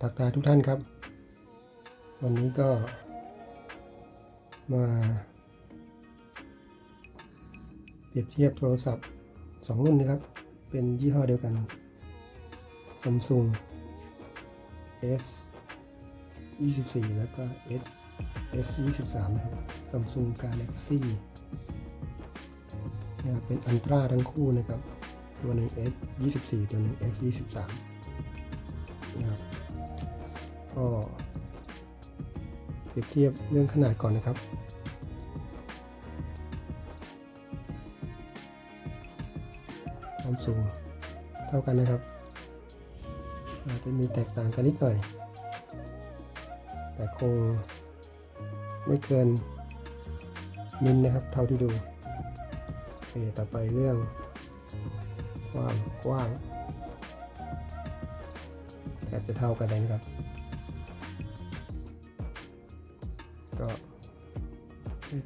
ทักทายทุกท่านครับ วันนี้ก็มาเปรียบเทียบโทรศัพท์ 2 รุ่นนะครับ เป็นยี่ห้อเดียวกัน Samsung S 24 แล้วก็ S S 23นะครับ Samsung Galaxy นะครับเป็นอันตราทั้งคู่นะครับ ตัวหนึ่ง S 24 ตัวหนึ่ง S 23นะครับ ก็เปรียบเทียบเรื่องขนาดก่อนนะครับ ความสูงเท่ากันนะครับอาจจะมีแตกต่างกันนิดหน่อย แต่คงไม่เกินมิลนะครับ เท่าที่ดูโอเคต่อไปเรื่องความกว้างแทบจะเท่ากันเลยนะครับ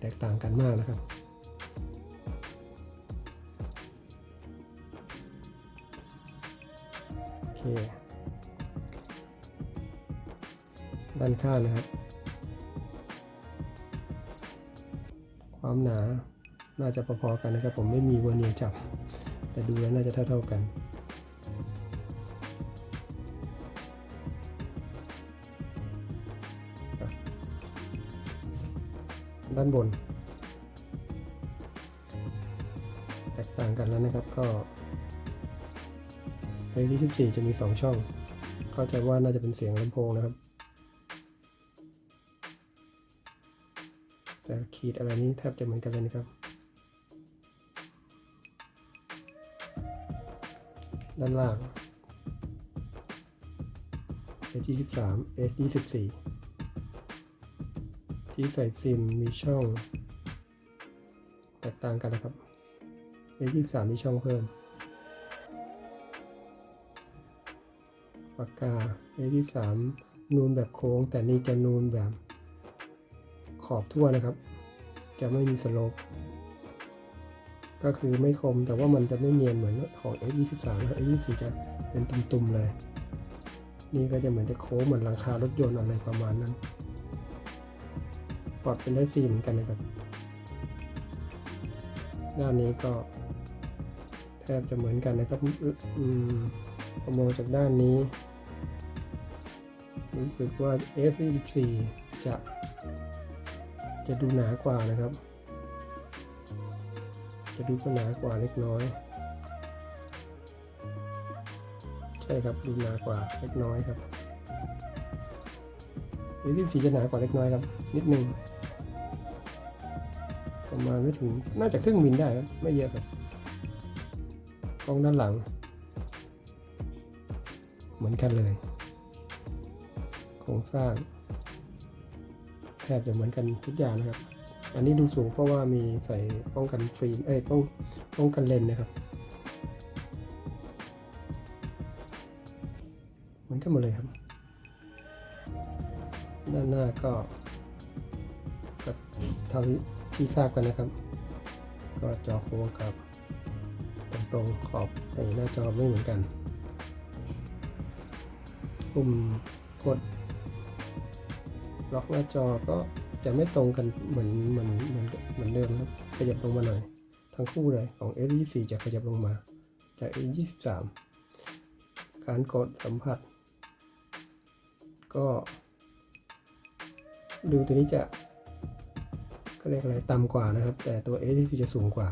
แตกต่างกันมากนะครับ โอเค ด้านข้างนะครับ ความหนาน่าจะพอๆกันนะครับ ผมไม่มีเวอร์เนียจับ แต่ดูแล้วน่าจะเท่าๆกัน ด้านบน แตกต่างกันแล้วนะครับก็ไอที่14จะมี 2 ช่อง เข้าใจว่าน่าจะเป็นเสียงลำโพงนะครับ แต่ขีดอะไรนี้แทบจะเหมือนกันเลยนะครับ ด้านล่าง S23 S24 ที่ใส่ซิมมีช่อง แตกต่างกันนะครับ S23 มีช่องเพิ่ม ปากกา A23 นูนแบบโค้ง แต่นี่จะนูนแบบ ขอบทั่วนะครับ จะไม่มีสโลปก็คือไม่คมแต่ว่ามันจะไม่เนียนเหมือนของ F23 นะครับ F24 จะเป็นตุ่มๆเลย นี่ก็จะเหมือนจะโค้งเหมือนหลังคารถยนต์อะไรประมาณนั้น ปลอดเป็นได้สีเหมือนกันนะครับ ด้านนี้ก็แทบจะเหมือนกันนะครับอืมอมองจากด้านนี้ รู้สึกว่า S24 จะจะดูหนากว่านะครับ จะดูก็หนากว่าเล็กน้อย ใช่ครับดูหนากว่าเล็กน้อยครับ S24 จะหนากว่าเล็กน้อยครับ นิดนึง ประมาณไม่ถึงน่าจะครึ่งมิลได้ครับไม่เยอะครับกล้องด้านหลัง เหมือนกันเลยโครงสร้างแทบจะเหมือนกันทุกอย่างนะครับ อันนี้ดูสูงเพราะว่ามีใส่ป้องกันฟิล์มเอ้ยป้องป้องกันเลนนะครับ เหมือนกันหมดเลยครับ ด้านหน้าก็ เท่าที่ที่ทราบกันนะครับ ก็จอโค้งกับ ตรงๆขอบในหน้าจอไม่เหมือนกัน ปุ่มกดล็อกหน้าจอก็จะไม่ตรงกันเหมือนเหมือนเหมือนเหมือนเดิมครับ ขยับลงมาหน่อย ทั้งคู่เลยของ S24 จะขยับลงมา จาก S23 การกดสัมผัส ก็ ดูตัวนี้จะ ก็เรียกอะไรต่ำกว่านะครับ แต่ตัว S24 จะสูงกว่า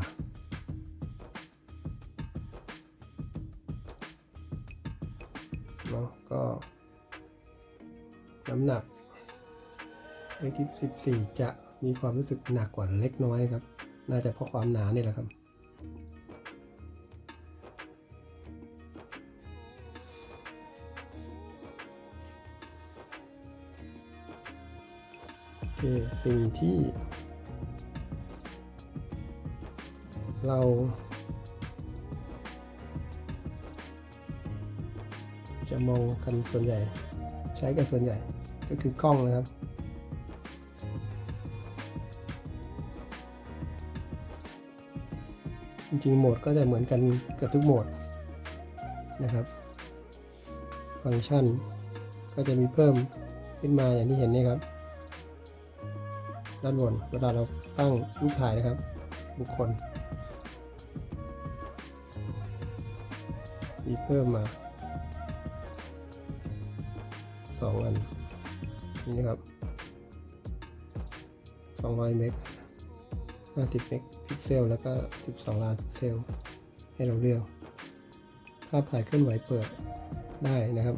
เนาะก็ น้ำหนัก A14 จะมีความรู้สึกหนักกว่าเล็กน้อยนะครับ น่าจะเพราะความหนาเนี่ยแหละครับโอเคสิ่งที่ เรา จะมองกันส่วนใหญ่ ใช้กันส่วนใหญ่ก็คือกล้องนะครับ จริงๆโหมดก็จะเหมือนกันกับทุกโหมดนะครับ ฟังก์ชันก็จะมีเพิ่มขึ้นมาอย่างที่เห็นนี่ครับด้านบนเวลาเราตั้งรูปถ่ายนะครับ บุคคลีเพิ่มมาสองอันนี่ครับ200เมก50เมกพิกเซลแล้วก็ 12 ล้านพิกเซล ให้เราเลือก ภาพถ่ายเคลื่อนไหวเปิดได้นะครับ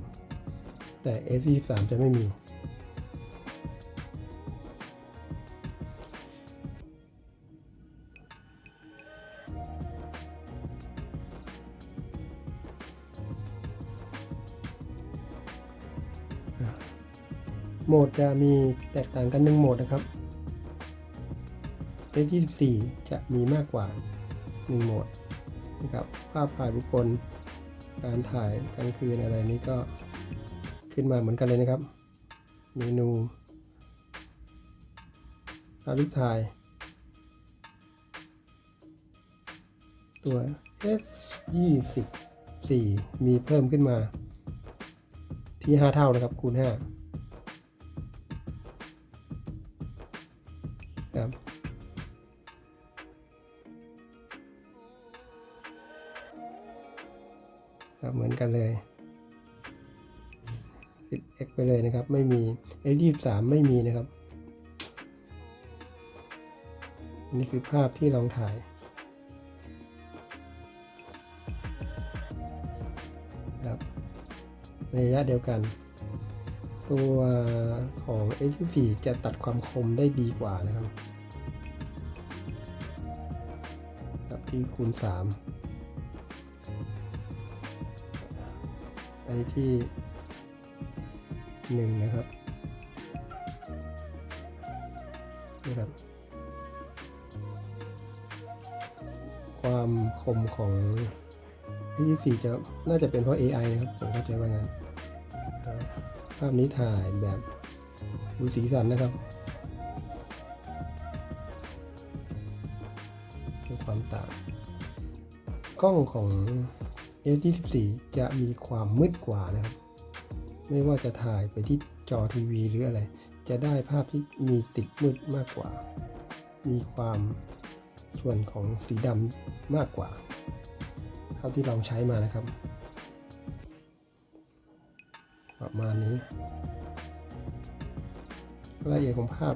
แต่ S23 จะไม่มี โหมดจะมีแตกต่างกันหนึ่งโหมดนะครับ S24 จะมีมากกว่า 1 โหมดนะครับภาพถ่ายบุคคล การถ่ายกลางคืนอะไรนี้ก็ขึ้นมาเหมือนกันเลยนะครับ เมนูภาพรูปถ่าย ตัว S24 มีเพิ่มขึ้นมาที่ 5 เท่านะครับคูณ 5 ไปเลยนะครับ ไม่มี S23 ไม่มีนะครับ นี่คือภาพที่ลองถ่ายครับในระยะเดียวกัน ตัวของ S24 จะตัดความคมได้ดีกว่านะครับครับที่คูณ 3 อันนี้ที่ 1นะครับนะครับ ความคมของ24จะน่าจะเป็นเพราะ AI นะครับ ผมเข้าใจว่างั้นภาพนี้ถ่ายแบบดูสีสันนะครับดูความต่าง กล้องของ S24 จะมีความมืดกว่านะครับ ไม่ว่าจะถ่ายไปที่จอทีวีหรืออะไร จะได้ภาพที่มีติดมืดมากกว่า มีความส่วนของสีดำมากกว่า เท่าที่ลองใช้มานะครับ ประมาณนี้รายละเอียดของภาพ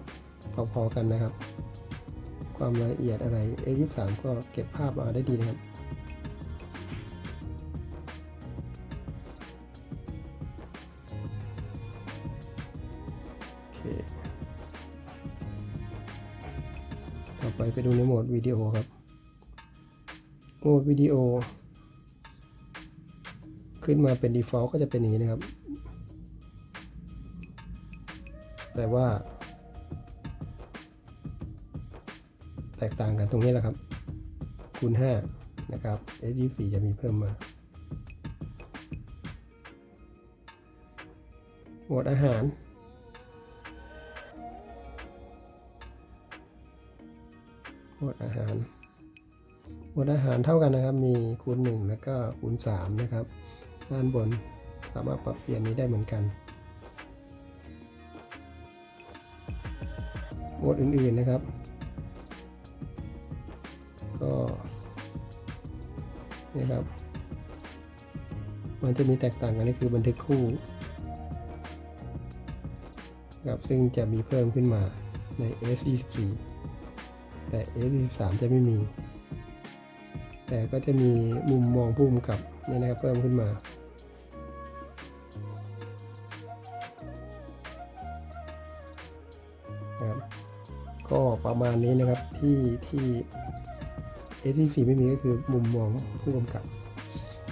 พอๆกันนะครับ ความละเอียดอะไร A23 ก็เก็บภาพมาได้ดีนะครับ อไปไปดูในโหมดวิดีโอครับ โหมดวิดีโอ ขึ้นมาเป็น default ก็จะเป็นอย่างนี้นะครับ แต่ว่า แตกต่างกันตรงนี้แหละครับ คูณ 5 นะครับ S24 จะมีเพิ่มมาโหมดอาหาร หมวดอาหาร หมวดอาหารเท่ากันนะครับ มีคูณ 1 แล้วก็คูณ 3 นะครับ ด้านบนสามารถปรับเปลี่ยนนี้ได้เหมือนกัน หมวดอื่นๆนะครับ ก็นี่ครับ มันจะมีแตกต่างกันก็คือบันทึกคู่ครับซึ่งจะมีเพิ่มขึ้นมาใน S24 แต่ S23 จะไม่มี แต่ก็จะมีมุมมองผู้กำกับเนี่ยนะครับเพิ่มขึ้นมาครับก็ประมาณนี้นะครับที่ที่ S24 ไม่มีก็คือมุมมองผู้กำกับ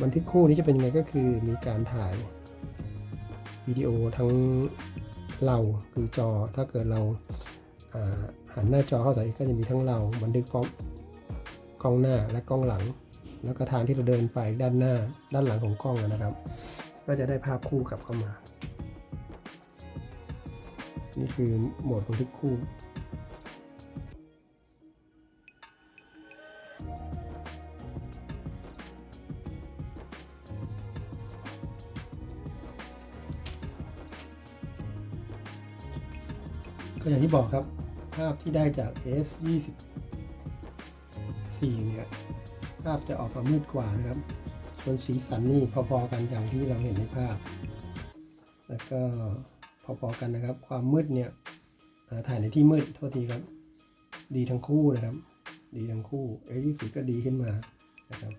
บันทึกคู่นี้จะเป็นยังไงก็คือมีการถ่ายวิดีโอทั้งเราคือจอถ้าเกิดเรา หันหน้าจอเข้าใส่ก็จะมีทั้งเราบันทึกพร้อมกล้องหน้าและกล้องหลัง แล้วก็ทางที่เราเดินไปด้านหน้าด้านหลังของกล้องนะครับ ก็จะได้ภาพคู่กลับเข้ามา นี่คือโหมดบันทึกคู่ อย่างที่บอกครับ ภาพที่ได้จาก S 24เนี่ยภาพจะออกมามืดกว่านะครับ ส่วนสีสันนี่พอๆกันอย่างที่เราเห็นในภาพ แล้วก็พอๆกันนะครับ ความมืดเนี่ยถ่ายในที่มืดโทษทีครับ ดีทั้งคู่นะครับ ดีทั้งคู่ S 24ก็ดีขึ้นมานะครับ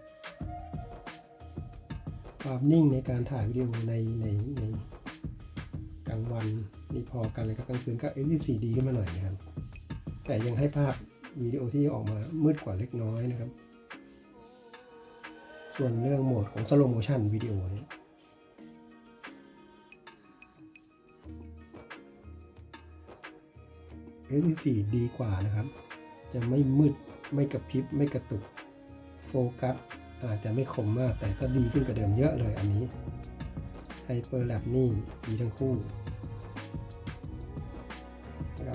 ความนิ่งในการถ่ายวิดีโอในในใน กลางวันนี่พอกันเลยครับกลางคืนก็ S24 ดีขึ้นมาหน่อยนะครับ แต่ยังให้ภาพวิดีโอที่ออกมามืดกว่าเล็กน้อยนะครับ ส่วนเรื่องโหมดของ slow motion วิดีโอเนี่ย S24 ดีกว่านะครับ จะไม่มืด ไม่กระพริบ ไม่กระตุก โฟกัส อาจจะไม่คมมาก แต่ก็ดีขึ้นกว่าเดิมเยอะเลยอันนี้ Hyper Lab นี่ดีทั้งคู่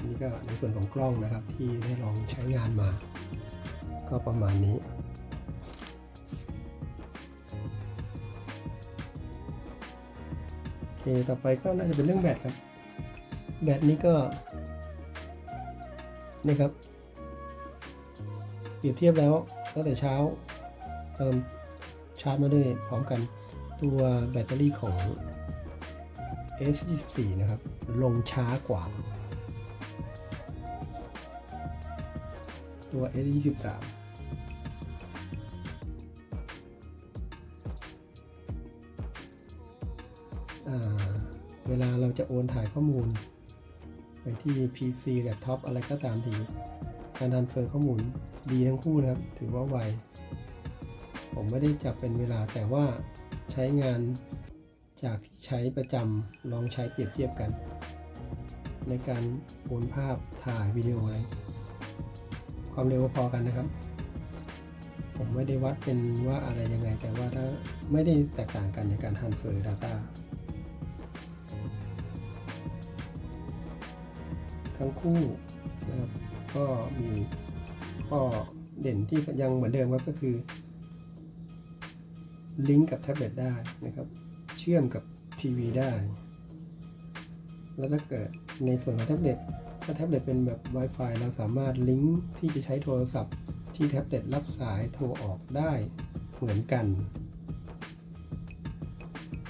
นี่ก็ในส่วนของกล้องนะครับที่ได้ลองใช้งานมา ก็ประมาณนี้โอเคต่อไปก็น่าจะเป็นเรื่องแบตครับ แบตนี้ก็นี่ครับเปรียบเทียบแล้วตั้งแต่เช้าเติมชาร์จมาด้วยพร้อมกันตัวแบตเตอรี่ของ S24 นะครับ ลงช้ากว่า ตัว S23 อ่าเวลาเราจะโอนถ่ายข้อมูล ไปที่ PC แล็ปท็อปอะไรก็ตามทีการทันเฟอร์ข้อมูลดีทั้งคู่นะครับ ถือว่าไว ผมไม่ได้จับเป็นเวลาแต่ว่าใช้งานจากที่ใช้ประจำลองใช้เปรียบเทียบกัน ในการโอนภาพถ่ายวิดีโออะไร ความเร็วพอกันนะครับ ผมไม่ได้วัดเป็นว่าอะไรยังไง แต่ว่าถ้าไม่ได้แตกต่างกันในการ transfer data ทั้งคู่นะครับก็มีข้อเด่นที่ยังเหมือนเดิมครับก็คือลิงก์กับแท็บเล็ตได้นะครับ เชื่อมกับทีวีได้ แล้วถ้าเกิดในส่วนของแท็บเล็ต ถ้าแท็บเล็ตเป็นแบบ Wi-Fi เราสามารถลิงก์ที่จะใช้โทรศัพท์ที่แท็บเล็ตรับสายโทรออกได้เหมือนกัน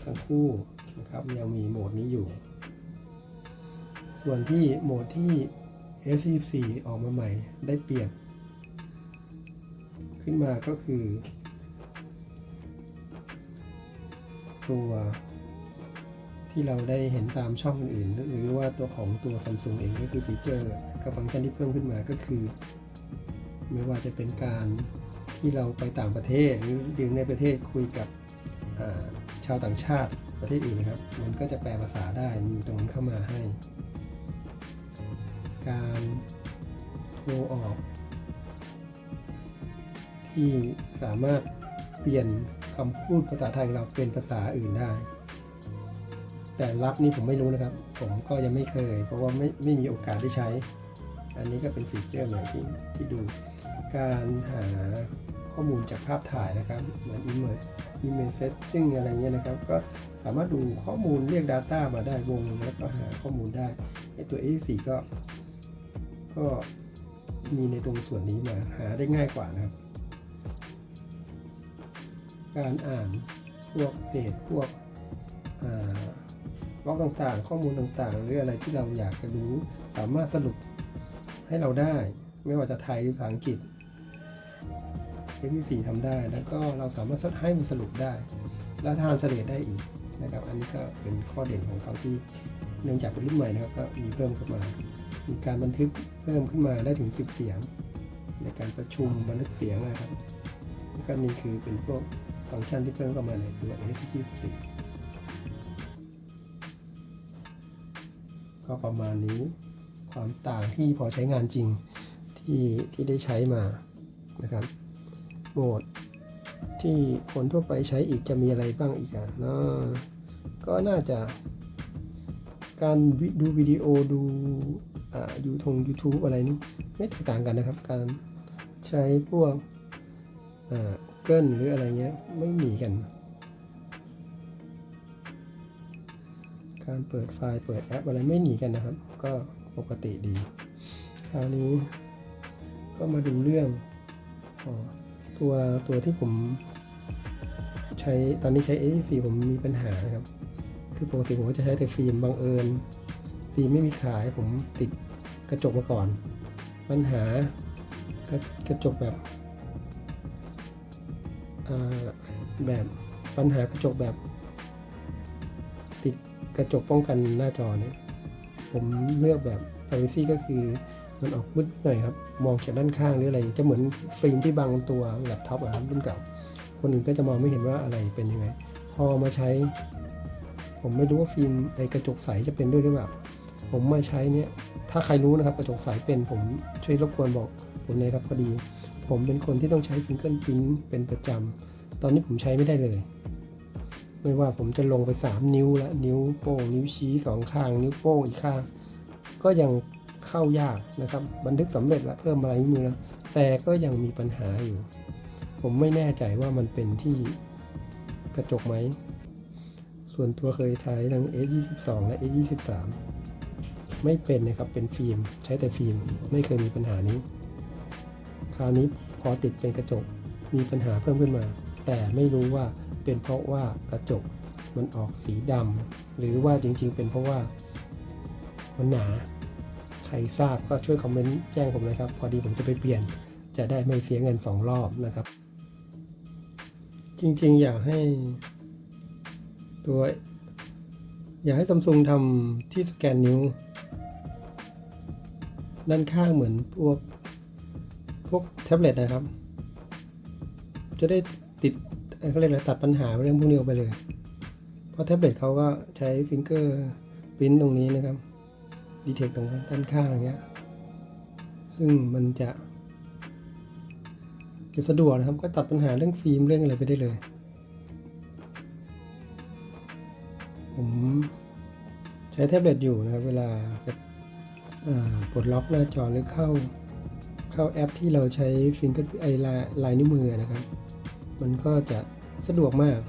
ทั้งคู่นะครับยังมีโหมดนี้อยู่ ส่วนที่โหมดที่ S24 ออกมาใหม่ได้เปรียบ ขึ้นมาก็คือ ตัว ที่เราได้เห็นตามช่องอื่นหรือว่าตัวของตัว Samsung เองก็คือฟีเจอร์กับฟังก์ชันที่เพิ่มขึ้นมาก็คือ ไม่ว่าจะเป็นการที่เราไปต่างประเทศหรืออยู่ในประเทศคุยกับชาวต่างชาติประเทศอื่นนะครับ มันก็จะแปลภาษาได้มีตรงนั้นเข้ามาให้ การโทรออก ที่สามารถเปลี่ยนคำพูดภาษาไทยของเราเป็นภาษาอื่นได้ แต่รับนี่ผมไม่รู้นะครับ ผมก็ยังไม่เคย เพราะว่าไม่ไม่มีโอกาสได้ใช้ อันนี้ก็เป็นฟีเจอร์ใหม่ที่ที่ดู การหาข้อมูลจากภาพถ่ายนะครับ เหมือน image image setting อะไรเงี้ยนะครับ ก็สามารถดูข้อมูลเรียก Data มาได้วงแล้วก็หาข้อมูลได้ไอตัว A4 ก็ ก็มีในตรงส่วนนี้มาหาได้ง่ายกว่านะครับ การอ่านพวกเพจพวก บล็อกต่างๆ ข้อมูลต่างๆ หรืออะไรที่เราอยากจะรู้ สามารถสรุปให้เราได้ ไม่ว่าจะไทยหรือภาษาอังกฤษ f 4ทำได้ แล้วก็เราสามารถให้มันสรุปได้ แล้วทานเสลดได้อีกนะครับ อันนี้ก็เป็นข้อเด่นของเขาที่เนื่องจากเป็นรุ่นใหม่นะครับก็มีเพิ่มเข้ามา มีการบันทึกเพิ่มขึ้นมาได้ถึง 10 เสียง ในการประชุมบันทึกเสียงนะครับแล้วก็นี่คือเป็นพวกฟังก์ชันที่เพิ่มเข้ามาในตัว S24 ก็ประมาณนี้ความต่างที่พอใช้งานจริงที่ที่ได้ใช้มานะครับโหมดที่คนทั่วไปใช้อีกจะมีอะไรบ้างอีกอะเนาะก็น่าจะ การดูวิดีโอดูอ่ายูทง YouTube อะไรนี่ไม่แตกต่างกันนะครับ การใช้พวกอ่า Google หรืออะไรเงี้ยไม่มีกัน การเปิดไฟล์เปิดแอปอะไรไม่หนีกันนะครับ ก็ปกติดี คราวนี้ก็มาดูเรื่องอตัวตัวที่ผมใช้ตอนนี้ใช้ A4 ผมมีปัญหานะครับ คือปกติผมก็จะใช้แต่ฟิล์มบังเอิญ ฟิล์มไม่มีขายผมติดกระจกมาก่อน ปัญหากระกระจกแบบแบบปัญหากระจกแบบ กระจกป้องกันหน้าจอเนี่ยผมเลือกแบบ privacy ก็คือมันออกมืดหน่อยครับ มองจากด้านข้างหรืออะไร จะเหมือนฟิล์มที่บังตัวแล็ปท็อปอะครับรุ่นเก่า คนอื่นก็จะมองไม่เห็นว่าอะไรเป็นยังไง พอมาใช้ ผมไม่รู้ว่าฟิล์มไอกระจกใสจะเป็นด้วยหรือเปล่า ผมมาใช้เนี่ย ถ้าใครรู้นะครับกระจกใสเป็นผมช่วยรบกวนบอกผมเลยครับพอดี ผมเป็นคนที่ต้องใช้ฟิงเกิลพิ้นเป็นประจำตอนนี้ผมใช้ไม่ได้เลย ไม่ว่าผมจะลงไป 3 นิ้วละนิ้วโป้งนิ้วชี้สองข้าง นิ้วโป้งอีกข้าง ก็ยังเข้ายากนะครับ บันทึกสำเร็จแล้วเพิ่มอะไรไม่มือแล้วแต่ก็ยังมีปัญหาอยู่ ผมไม่แน่ใจว่ามันเป็นที่กระจกไหม ส่วนตัวเคยใช้ทั้ง S22 และ S23 ไม่เป็นนะครับ เป็นฟิล์ม ใช้แต่ฟิล์ม ไม่เคยมีปัญหานี้ คราวนี้พอติดเป็นกระจก มีปัญหาเพิ่มขึ้นมา แต่ไม่รู้ว่า เป็นเพราะว่ากระจกมันออกสีดำหรือว่าจริงๆ เป็นเพราะว่ามันหนา ใครทราบก็ช่วยคอมเมนต์แจ้งผมเลยครับ พอดีผมจะไปเปลี่ยนจะได้ไม่เสียเงิน 2 รอบนะครับ จริงๆ อยากให้ตัว อยากให้ซัมซุงทำที่สแกนนิ้ว ด้านข้างเหมือนพวกพวกแท็บเล็ตนะครับ จะได้ติด เอ่อเขาเรียตัดปัญหาเรื่องพวกนี้ออกไปเลย เพราะแท็บเล็ตเขาก็ใช้ฟิงเกอร์พิมตรงนี้นะครับดีเทคตรงด้านข้างอย่างเงี้ย ซึ่งมันจะจะสะดวกนะครับ ก็ตัดปัญหาเรื่องฟิล์มเรื่องอะไรไปได้เลย ผมใช้แท็บเล็ตอยู่นะครับ เวลาจะปลดล็อกหน้าจอหรือเข้าเข้าแอปที่เราใช้ฟิงเกอร์ไอลายลายนิ้วมือนะครับ มันก็จะ สะดวกมาก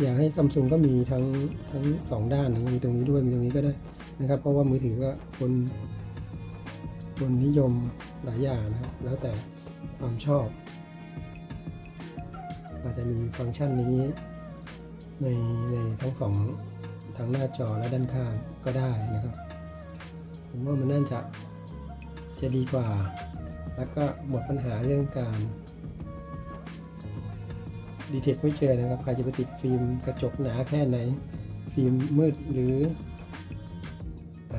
อยากให้ซัมซุงก็มีทั้งทั้งสองด้านมีตรงนี้ด้วยมีตรงนี้ก็ได้นะครับ เพราะว่ามือถือก็คนคนนิยมหลายอย่างนะครับ แล้วแต่ความชอบ อาจจะมีฟังก์ชันนี้ ในในทั้งสองทั้งหน้าจอและด้านข้างก็ได้นะครับ ผมว่ามันน่าจะจะดีกว่า แล้วก็หมดปัญหาเรื่องการ ดีเทคไม่เจอนะครับใครจะไปติดฟิล์มกระจกหนาแค่ไหน ฟิล์มมืดหรืออ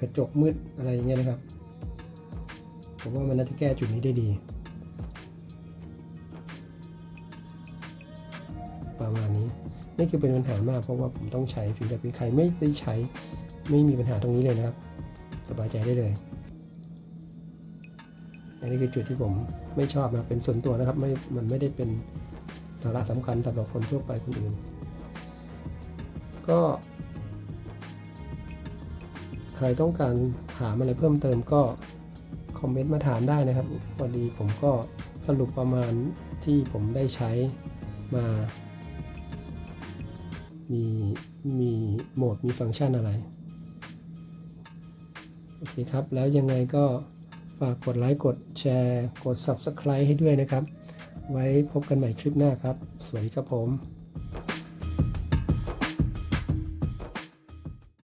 กระจกมืดอะไรอย่างเงี้ยนะครับ ผมว่ามันน่าจะแก้จุดนี้ได้ดี ประมาณนี้นี่คือเป็นปัญหามากเพราะว่าผมต้องใช้ฟิล์มแต่เป็นใครไม่ได้ใช้ไม่มีปัญหาตรงนี้เลยนะครับ สบายใจได้เลย อันนี้คือจุดที่ผมไม่ชอบนะเป็นส่วนตัวนะครับไม่มันไม่ได้เป็นสาระสำคัญสำหรับคนทั่วไปคนอื่น ก็ ใครต้องการถามอะไรเพิ่มเติมก็คอมเมนต์มาถามได้นะครับพอดีผมก็สรุปประมาณที่ผมได้ใช้มา มีมีโหมดมีฟังก์ชันอะไร โอเคครับ แล้วยังไงก็ ฝากกดไลค์กดแชร์กด Subscribe ให้ด้วยนะครับ ไว้พบกันใหม่คลิปหน้าครับ สวัสดีครับผม